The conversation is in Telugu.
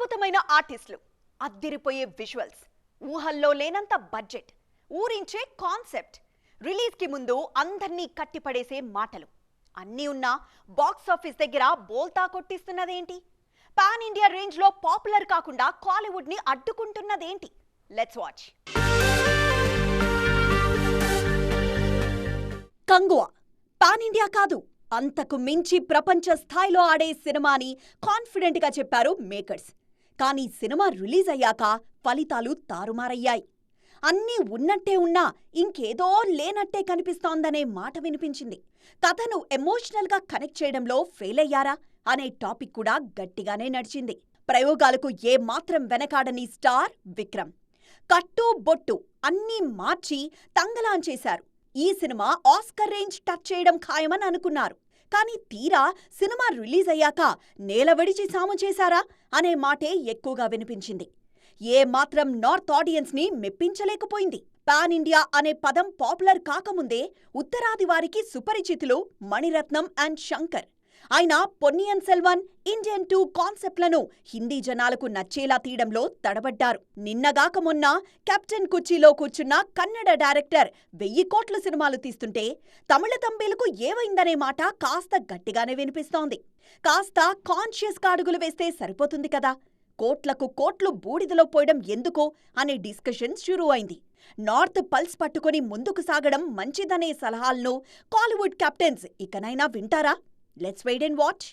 అద్భుతమైన ఆర్టిస్టులు. అద్దిరిపోయే విజువల్స్. ఊహల్లో లేనంత బడ్జెట్. ఊరించే కాన్సెప్ట్. రిలీజ్కి ముందు అందర్నీ కట్టిపడేసే మాటలు. అన్నీ ఉన్నా బాక్స్ ఆఫీస్ దగ్గర బోల్తా కొట్టిస్తున్నదేంటి? పాన్ ఇండియా రేంజ్లో పాపులర్ కాకుండా కాలీవుడ్ని అడ్డుకుంటున్నదేంటి? Let's watch. Kanguva. Pan India కాదు అంతకు మించి ప్రపంచ స్థాయిలో ఆడే సినిమాని కాన్ఫిడెంట్గా చెప్పారు మేకర్స్. కానీ సినిమా రిలీజ్ అయ్యాక ఫలితాలు తారుమారయ్యాయి. అన్నీ ఉన్నట్టే ఉన్నా ఇంకేదో లేనట్టే కనిపిస్తోందనే మాట వినిపించింది. కథను ఎమోషనల్గా కనెక్ట్ చేయడంలో ఫెయిల్ అయ్యారా అనే టాపిక్ కూడా గట్టిగానే నడిచింది. ప్రయోగాలకు ఏమాత్రం వెనకాడని స్టార్ విక్రమ్. కట్టు బొట్టు అన్నీ మార్చి తంగలాంచేశారు ఈ సినిమా ఆస్కర్ రేంజ్ టచ్ చేయడం ఖాయమని అనుకున్నారు. కానీ తీరా సినిమా రిలీజ్ అయ్యాక నేలవడిచి సాము చేశారా అనే మాటే ఎక్కువగా వినిపించింది. ఏ మాత్రం నార్త్ ఆడియన్స్ని మెప్పించలేకపోయింది. పాన్ ఇండియా అనే పదం పాపులర్ కాకముందే ఉత్తరాది వారికి సుపరిచితులు మణిరత్నం అండ్ శంకర్. ఆయన పొన్నియన్ సెల్వన్ ఇండియన్ టూ కాన్సెప్ట్లను హిందీ జనాలకు నచ్చేలా తీయడంలో తడబడ్డారు. నిన్నగాక మొన్న కెప్టెన్ కుర్చీలో కూర్చున్న కన్నడ డైరెక్టర్ వెయ్యి కోట్ల సినిమాలు తీస్తుంటే తమిళ తంబేలకు ఏవైందనే మాట కాస్త గట్టిగానే వినిపిస్తోంది. కాస్త కాన్షియస్గా అడుగులు వేస్తే సరిపోతుంది కదా. కోట్లకు కోట్లు బూడిదలో పోయడం ఎందుకు అనే డిస్కషన్ షురూ అయింది నార్త్ పల్స్ పట్టుకొని ముందుకు సాగడం మంచిదనే సలహాలను కాలీవుడ్ కెప్టెన్స్ ఇకనైనా వింటారా? Let's wait and watch